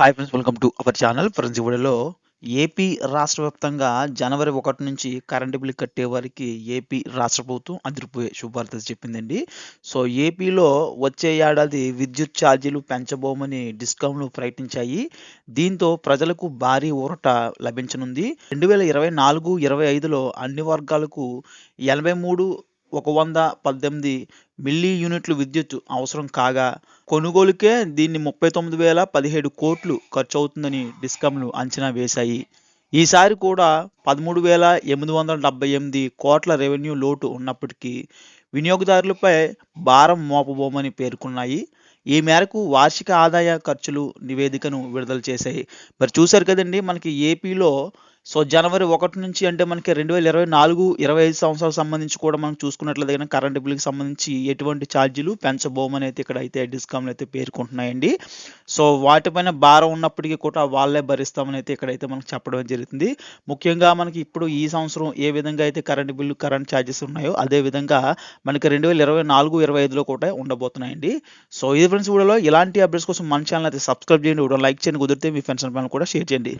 Hi friends welcome to our channel friends ఈ AP రాష్ట్ర వ్యాప్తంగా జనవరి ఒకటి నుంచి కరెంటు బిల్లు కట్టే వారికి ఏపీ రాష్ట్ర ప్రభుత్వం అదిరిపోయే శుభార్త చెప్పిందండి. సో ఏపీలో వచ్చే ఏడాది విద్యుత్ ఛార్జీలు పెంచబోమని డిస్కౌంట్లు ప్రకటించాయి. దీంతో ప్రజలకు భారీ ఊరట లభించనుంది. రెండు వేల ఇరవై నాలుగు ఇరవై ఐదులో అన్ని వర్గాలకు ఎనభై మూడు ఒక వంద పద్దెనిమిది మిల్లీ యూనిట్లు విద్యుత్ అవసరం కాగా కొనుగోలుకే దీన్ని ముప్పై తొమ్మిది వేల పదిహేడు కోట్లు ఖర్చు అవుతుందని డిస్కమ్లు అంచనా వేశాయి. ఈసారి కూడా పదమూడు వేల ఎనిమిది వందల డెబ్బై ఎనిమిది కోట్ల రెవెన్యూ లోటు ఉన్నప్పటికీ వినియోగదారులపై భారం మోపబోమని పేర్కొన్నాయి. ఈ మేరకు వార్షిక ఆదాయ ఖర్చులు నివేదికను విడుదల చేశాయి. మరి చూశారు కదండి మనకి ఏపీలో సో జనవరి ఒకటి నుంచి అంటే మనకి రెండు వేల ఇరవై నాలుగు ఇరవై ఐదు సంవత్సరాలకు సంబంధించి కూడా మనం చూసుకున్నట్లయితే కానీ కరెంటు బిల్లుకి సంబంధించి ఎటువంటి ఛార్జీలు పెంచబోమని అయితే ఇక్కడ అయితే డిస్కౌంట్లు అయితే పేర్కొంటున్నాయండి. సో వాటిపైన భారం ఉన్నప్పటికీ కూడా వాళ్ళే భరిస్తామని అయితే ఇక్కడైతే మనకు చెప్పడం జరుగుతుంది. ముఖ్యంగా మనకి ఇప్పుడు ఈ సంవత్సరం ఏ విధంగా అయితే కరెంటు బిల్లు కరెంట్ ఛార్జెస్ ఉన్నాయో అదే విధంగా మనకి రెండు వేల ఇరవై నాలుగు ఇరవై ఐదులో కూడా ఉండబోతున్నాయండి. సో ఇది ఫ్రెండ్స్ వీడియోలో ఇలాంటి అప్డేట్స్ కోసం మన ఛానల్ అయితే సబ్స్క్రైబ్ చేయండి. వీడియో లైక్ చేయండి. కుదిరితే మీ ఫ్రెండ్స్ అండ్ కూడా షేర్ చేయండి.